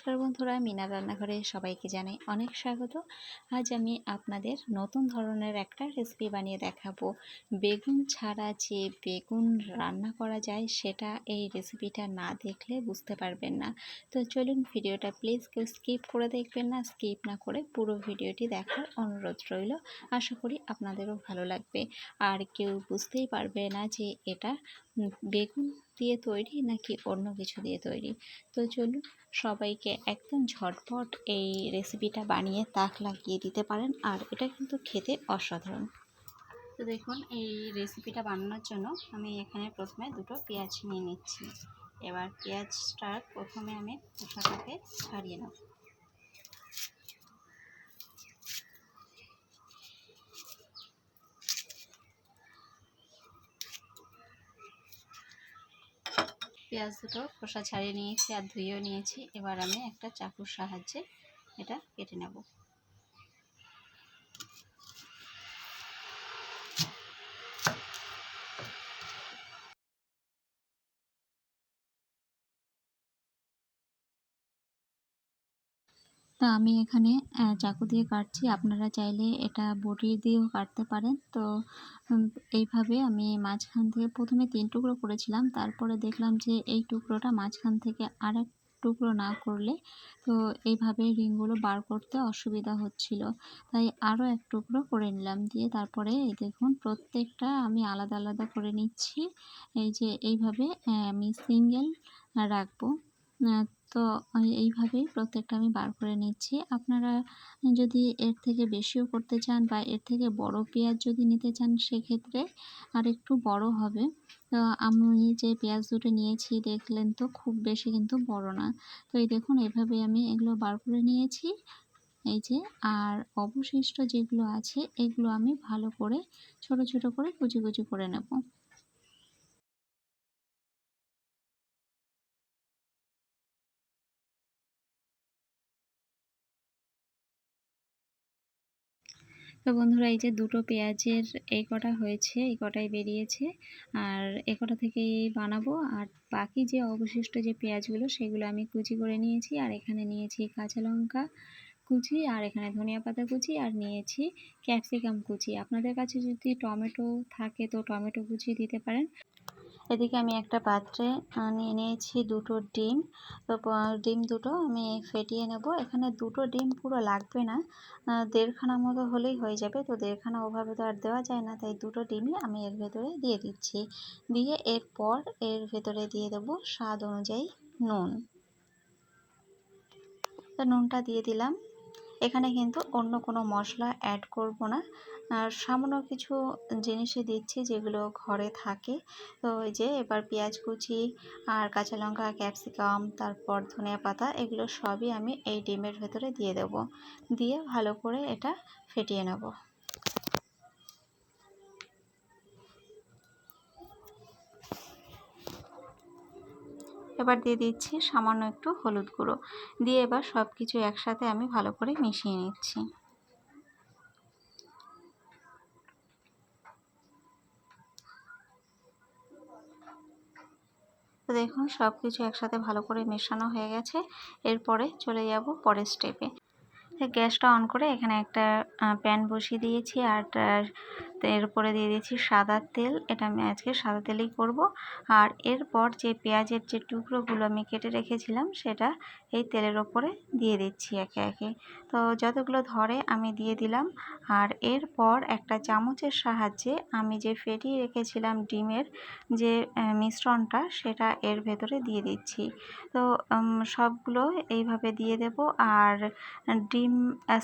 নমস্কার বন্ধুরা, মিনা রান্নাঘরে সবাইকে জানাই অনেক স্বাগত। আজ আমি আপনাদের নতুন ধরনের একটা রেসিপি বানিয়ে দেখাবো। বেগুন ছাড়া যে বেগুন রান্না করা যায়, সেটা এই রেসিপিটা না দেখলে বুঝতে পারবেন না। তো চলুন ভিডিওটা প্লিজ কেউ স্কিপ করে দেখবেন না স্কিপ না করে পুরো ভিডিওটি দেখার অনুরোধ রইল। আশা করি আপনাদেরও ভালো লাগবে। আর কেউ বুঝতেই পারবে না যে এটা বেগুন দিয়ে তৈরি নাকি অন্য কিছু দিয়ে তৈরি? তো চলুন সবাইকে একদম ঝটপট এই রেসিপিটা বানিয়ে তাক লাগিয়ে দিতে পারেন, আর এটা কিন্তু খেতে অসাধারণ। তো দেখুন, এই রেসিপিটা বানানোর জন্য আমি এখানে প্রথমে দুটো পেঁয়াজ নিয়ে নিচ্ছি। এবার পেঁয়াজটার প্রথমে আমি খোসাটাকে ছাড়িয়ে নেব। পেঁয়াজ দুটো খোসা ছাড়িয়ে নিয়েছি আর ধুয়েও নিয়েছি। এবার আমি একটা চাকুর সাহায্যে এটা কেটে নেব। তা আমি এখানে চাকু দিয়ে কাটছি। আপনারা চাইলে এটা বটি দিয়েও কাটতে পারেন। তো এইভাবে আমি মাঝখান থেকে প্রথমে তিন টুকরো করেছিলাম। তারপরে দেখলাম যে এই টুকরোটা মাঝখান থেকে আরেক টুকরো না করলে তো এইভাবে রিংগুলো বার করতে অসুবিধা হচ্ছিল। তাই আরও এক টুকরো করে নিলাম দিয়ে তারপরে দেখুন, প্রত্যেকটা আমি আলাদা আলাদা করে নিচ্ছি। এই যে এইভাবে আমি সিঙ্গেল রাখব। তো এইভাবেই প্রত্যেকটা আমি বার করে নিচ্ছি। আপনারা যদি এর থেকে বেশিও করতে চান বা এর থেকে বড় পেঁয়াজ যদি নিতে চান, সেক্ষেত্রে আর একটু বড় হবে। তো আমি যে পেঁয়াজ দুটো নিয়েছি, দেখলেন তো খুব বেশি কিন্তু বড় না। তো এই দেখুন, এভাবে আমি এগুলো বার করে নিয়েছি। এই যে, আর অবশিষ্ট যেগুলো আছে, এগুলো আমি ভালো করে, ছোট ছোট করে কুচি কুচি করে নেব। তো বন্ধুরা, এই যে দুটো পেঁয়াজের এই কটা হয়েছে এই কটাই বেরিয়েছে। আর এ কটা থেকে বানাবো। আর বাকি যে অবশিষ্ট যে পেঁয়াজগুলো, সেগুলো আমি কুচি করে নিয়েছি। আর এখানে নিয়েছি কাঁচা লঙ্কা কুচি, আর এখানে ধনিয়া পাতা কুচি, আর নিয়েছি ক্যাপসিকাম কুচি। আপনাদের কাছে যদি টমেটো থাকে, তো টমেটো কুচি দিতে পারেন। এদিকে আমি একটা পাত্রে নিয়ে নিয়েছি দুটো ডিম। তো ডিম দুটো আমি ফেটিয়ে নেব। এখানে দুটো ডিম পুরো লাগবে না। দেড়খানা মতো হলেই হয়ে যাবে। তো দেড়খানা ওভাবে তো আর দেওয়া যায় না। তাই দুটো ডিমই আমি এর ভেতরে দিয়ে দিচ্ছি। দিয়ে এরপর এর ভেতরে দিয়ে দেব স্বাদ অনুযায়ী নুন। তো নুনটা দিয়ে দিলাম। এখানে কিন্তু অন্য কোনো মশলা অ্যাড করব না। আর সামান্য কিছু জিনিসই দিচ্ছি যেগুলো ঘরে থাকে। তো ওই যে এবার পেঁয়াজ কুচি আর কাঁচা লঙ্কা, ক্যাপসিকাম, তারপর ধনিয়া পাতা, এগুলো সবই আমি এই ডিমের ভেতরে দিয়ে দেব। দিয়ে ভালো করে এটা ফেটিয়ে নেব। এবার দিয়ে দিচ্ছি সামান্য একটু হলুদ গুঁড়ো। দিয়ে এবার সব কিছু একসাথে আমি ভালো করে মিশিয়ে নিচ্ছি। তো দেখুন সব কিছু একসাথে ভালো করে মেশানো হয়ে গেছে। এরপরে চলে যাব পরের স্টেপে গ্যাসটা অন করে এখানে একটা প্যান বসিয়ে দিয়েছি। আর এর উপরে দিয়ে দিয়েছি সাদা তেল। এটা আমি আজকে সাদা তেলেই করব। আর এরপর যে পেঁয়াজের যে টুকরোগুলো আমি কেটে রেখেছিলাম, সেটা এই তেলের ওপরে দিয়ে দিচ্ছি একে একে। তো যতগুলো ধরে আমি দিয়ে দিলাম। আর এরপর একটা চামচের সাহায্যে আমি যে ফেটিয়ে রেখেছিলাম ডিমের যে মিশ্রণটা, সেটা এর ভেতরে দিয়ে দিচ্ছি। তো সবগুলো এইভাবে দিয়ে দেব। আর ডিম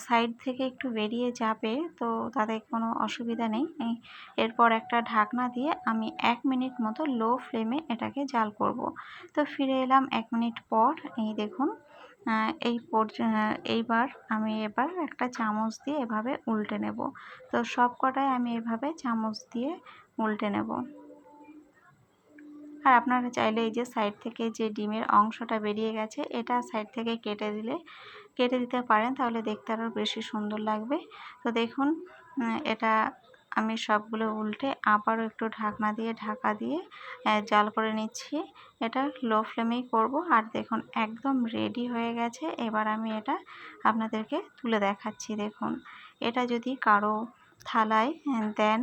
সাইড থেকে একটু বেরিয়ে যাবে, তো তাতে কোনো অসুবিধা নেই। এরপর একটা ঢাকনা দিয়ে আমি এক মিনিট মতো লো ফ্লেমে এটাকে জাল করব। তো ফিরে এলাম এক মিনিট পর, এই দেখুন এই এইবার আমি এবার একটা চামচ দিয়ে এভাবে উল্টে নেব। তো সব কটাই আমি এভাবে চামচ দিয়ে উল্টে নেব। আর আপনারা চাইলে এই যে সাইড থেকে যে ডিমের অংশটা বেরিয়ে গেছে, এটা সাইড থেকে কেটে দিলে, কেটে দিতে পারেন, তাহলে দেখতে আরও বেশি সুন্দর লাগবে। তো দেখুন এটা আমি সবগুলো উল্টে আবারও একটু ঢাকনা দিয়ে ঢাকা দিয়ে জাল করে নিচ্ছি। এটা লো ফ্লেমেই করব। আর দেখুন, একদম রেডি হয়ে গেছে। এবার আমি এটা আপনাদেরকে তুলে দেখাচ্ছি। দেখুন, এটা যদি কারও থালায় দেন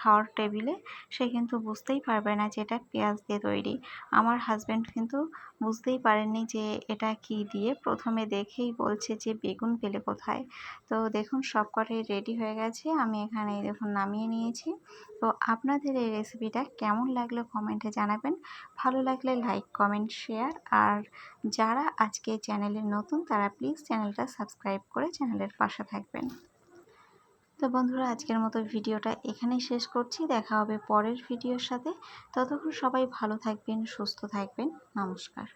খাওয়ার টেবিলে, সে কিন্তু বুঝতেই পারবে না যে এটা পেঁয়াজ দিয়ে তৈরি। আমার হাজব্যান্ড কিন্তু বুঝতেই পারেননি যে এটা কি দিয়ে। প্রথমে দেখেই বলছে যে বেগুন পেলে কোথায়। তো দেখুন, সব কটাই রেডি হয়ে গেছে। আমি এখানে দেখুন নামিয়ে নিয়েছি। তো আপনাদের এই রেসিপিটা কেমন লাগল কমেন্টে জানাবেন। ভালো লাগলে লাইক কমেন্ট শেয়ার আর যারা আজকে চ্যানেলে নতুন, তারা প্লিজ চ্যানেলটা সাবস্ক্রাইব করে চ্যানেলের পাশে থাকবেন। তো বন্ধুরা, আজকের মতো ভিডিওটা এখানেই শেষ করছি। দেখা হবে পরের ভিডিওর সাথে। ততক্ষণ সবাই ভালো থাকবেন, সুস্থ থাকবেন। নমস্কার।